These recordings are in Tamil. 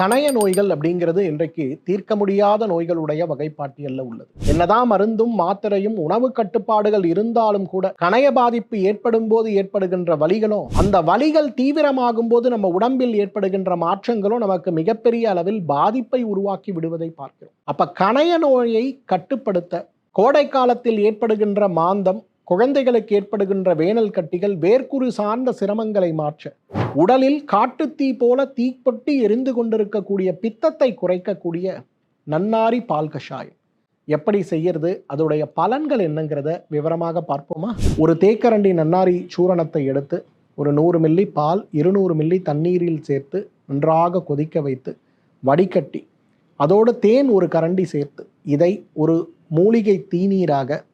கணைய நோய்கள் அப்படிங்கிறது இன்றைக்கு தீர்க்க முடியாத நோய்களுடைய வகைப்பாட்டியல்ல உள்ளது. என்னதான் மருந்தும் மாத்திரையும் உணவு கட்டுப்பாடுகள் இருந்தாலும் கூட கணைய பாதிப்பு ஏற்படும் போது ஏற்படுகின்ற வழிகளும் அந்த வலிகள் தீவிரமாகும் போது நம்ம உடம்பில் ஏற்படுகின்ற மாற்றங்களும் நமக்கு மிகப்பெரிய அளவில் பாதிப்பை உருவாக்கி விடுவதை பார்க்கிறோம். அப்ப கணைய நோயை கட்டுப்படுத்த கோடை காலத்தில் ஏற்படுகின்ற மாந்தம் குழந்தைகளுக்கு ஏற்படுகின்ற வேனல் கட்டிகள் வேர்க்குறு சார்ந்த சிரமங்களை மாற்ற உடலில் காட்டுத்தீ போல தீப்பட்டு எரிந்து கொண்டிருக்கக்கூடிய பித்தத்தை குறைக்கக்கூடிய நன்னாரி பால் கஷாயம். எப்படி செய்யறது? அதோடைய பலன்கள் என்னங்கிறத விவரமாக பார்ப்போமா? ஒரு தேக்கரண்டி நன்னாரி சூரணத்தை எடுத்து ஒரு நூறு மில்லி பால் இருநூறு மில்லி தண்ணீரில் சேர்த்து நன்றாக கொதிக்க வைத்து வடிகட்டி அதோடு தேன் ஒரு கரண்டி சேர்த்து இதை ஒரு மூலிகை தீநீராக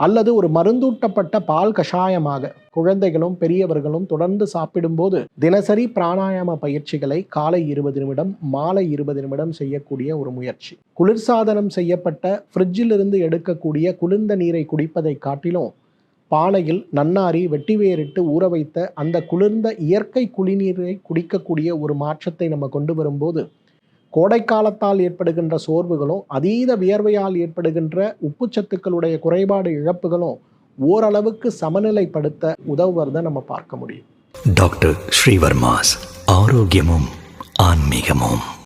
அல்லது ஒரு மருந்தூட்டப்பட்ட பால் கஷாயமாக குழந்தைகளும் பெரியவர்களும் தொடர்ந்து சாப்பிடும்போது தினசரி பிராணாயாம பயிற்சிகளை காலை இருபது நிமிடம் மாலை இருபது நிமிடம் செய்யக்கூடிய ஒரு முயற்சி. குளிர்சாதனம் செய்யப்பட்ட ஃப்ரிட்ஜிலிருந்து எடுக்கக்கூடிய குளிர்ந்த நீரை குடிப்பதை காட்டிலும் பானையில் நன்னாரி வெட்டிவேரிட்டு ஊற வைத்த அந்த குளிர்ந்த இயற்கை குளிநீரை குடிக்கக்கூடிய ஒரு மாற்றத்தை நம்ம கொண்டு வரும்போது கோடைக்காலத்தால் ஏற்படுகின்ற சோர்வுகளும் அதீத வியர்வையால் ஏற்படுகின்ற உப்புச்சத்துக்களுடைய குறைபாடு இழப்புகளும் ஓரளவுக்கு சமநிலைப்படுத்த உதவுவதை நம்ம பார்க்க முடியும். டாக்டர் ஸ்ரீவர்மாஸ் ஆரோக்கியமும் ஆன்மீகமும்.